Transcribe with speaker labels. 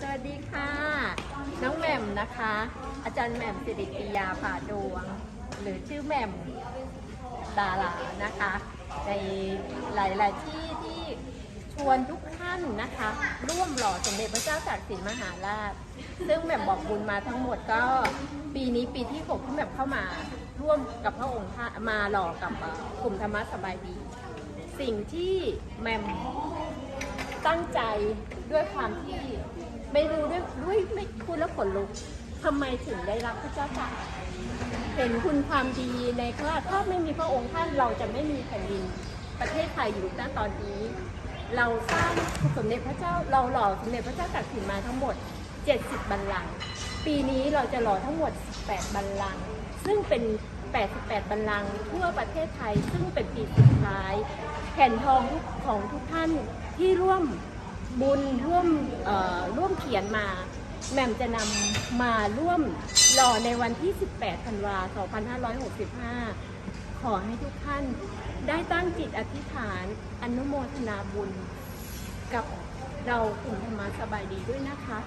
Speaker 1: สวัสดีค่ะ น้องแหม่มนะคะ อาจารย์แหม่มสิริปิยาผ่าดวง หรือชื่อแหม่มดารานะคะ ในหลาย ๆ ที่ที่ชวนทุกท่านนะคะ ร่วมหล่อสมเด็จพระเจ้าตากสินมหาราช ซึ่งแหม่มบอกบุญมาทั้งหมดก็ปีนี้ปีที่6ที่แหม่มเข้ามาร่วมกับพระองค์มาหล่อกับกลุ่มธรรมะสบายดี สิ่งที่แหม่มตั้งใจ ด้วยความที่ไม่รู้ด้วยด้วยไม่พูดแล้วขนลุกทำไมถึงได้รับพระเจ้าตากเห็นคุณความดีในพระถ้าไม่มีพระองค์ท่านเราจะไม่มีแผ่นดินประเทศไทยอยู่ณตอนนี้ เราสร้างสมเด็จพระเจ้าเราหล่อสมเด็จพระเจ้าตากสินมาทั้งหมด 70 บัลลังก์ปีนี้เราจะหล่อทั้งหมด 18 บัลลังก์ซึ่งเป็น 88 บัลลังก์ทั่วประเทศไทย ซึ่งเป็นปีสุดท้าย แผ่นทองทุกของทุกท่านที่ร่วม บุญร่วมร่วมเขียนมา แหม่มจะนำมาร่วมหล่อในวันที่ 18 ธันวาคม2565 ขอให้ทุกท่านได้ตั้งจิตอธิษฐานอนุโมทนาบุญ กับเรากลุ่มธรรมะสบายดีด้วยนะคะ